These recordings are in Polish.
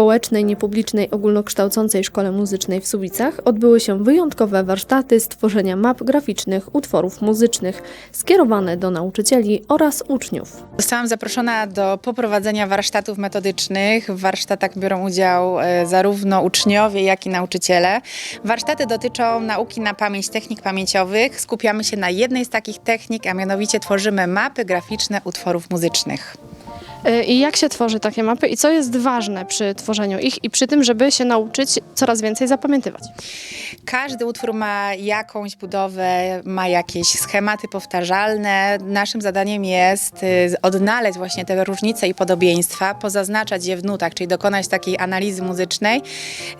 Społecznej Niepublicznej Ogólnokształcącej Szkole Muzycznej w Suwicach odbyły się wyjątkowe warsztaty stworzenia map graficznych utworów muzycznych skierowane do nauczycieli oraz uczniów. Zostałam zaproszona do poprowadzenia warsztatów metodycznych. W warsztatach biorą udział e, zarówno uczniowie, jak i nauczyciele. Warsztaty dotyczą nauki na pamięć technik pamięciowych. Skupiamy się na jednej z takich technik, a mianowicie tworzymy mapy graficzne utworów muzycznych. Y, I jak się tworzy takie mapy i co jest ważne przy tworzeniu ich i przy tym, żeby się nauczyć coraz więcej zapamiętywać? Każdy utwór ma jakąś budowę, ma jakieś schematy powtarzalne. Naszym zadaniem jest y, odnaleźć właśnie te różnice i podobieństwa, pozaznaczać je w nutach, czyli dokonać takiej analizy muzycznej.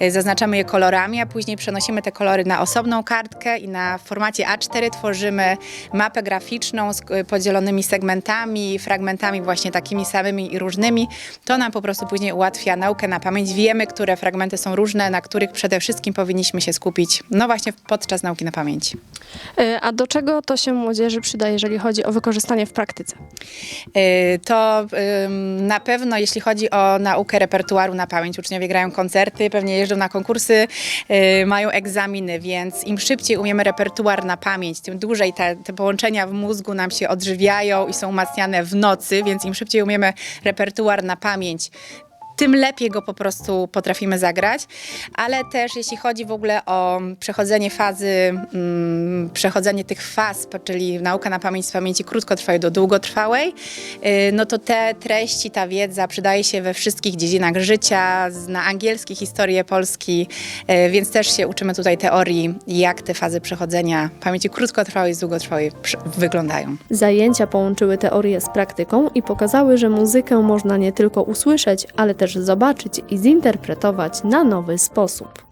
Y, Zaznaczamy je kolorami, a później przenosimy te kolory na osobną kartkę i na formacie A4 tworzymy mapę graficzną z y, podzielonymi segmentami, fragmentami właśnie takimi samymi i różnymi. To nam po prostu później ułatwia naukę na pamięć. Wiemy, które fragmenty są różne, na których przede wszystkim powinniśmy się skupić, no właśnie podczas nauki na pamięć. Y, A do czego to się młodzieży przyda, jeżeli chodzi o wykorzystanie w praktyce? Y, To na pewno, jeśli chodzi o naukę repertuaru na pamięć, uczniowie grają koncerty, pewnie jeżdżą na konkursy, y, mają egzaminy, więc im szybciej umiemy repertuar na pamięć, tym dłużej te, te połączenia w mózgu nam się odżywiają i są umacniane w nocy, więc im szybciej umiemy repertuar na pamięć, tym lepiej go po prostu potrafimy zagrać, ale też jeśli chodzi w ogóle o przechodzenie fazy, mm, przechodzenie tych faz, czyli nauka na pamięć z pamięci krótkotrwałej do długotrwałej, y, no to te treści, ta wiedza przydaje się we wszystkich dziedzinach życia, na angielski, historię Polski, y, więc też się uczymy tutaj teorii, jak te fazy przechodzenia pamięci krótkotrwałej z długotrwałej wyglądają. Zajęcia połączyły teorię z praktyką i pokazały, że muzykę można nie tylko usłyszeć, ale też zobaczyć i zinterpretować na nowy sposób.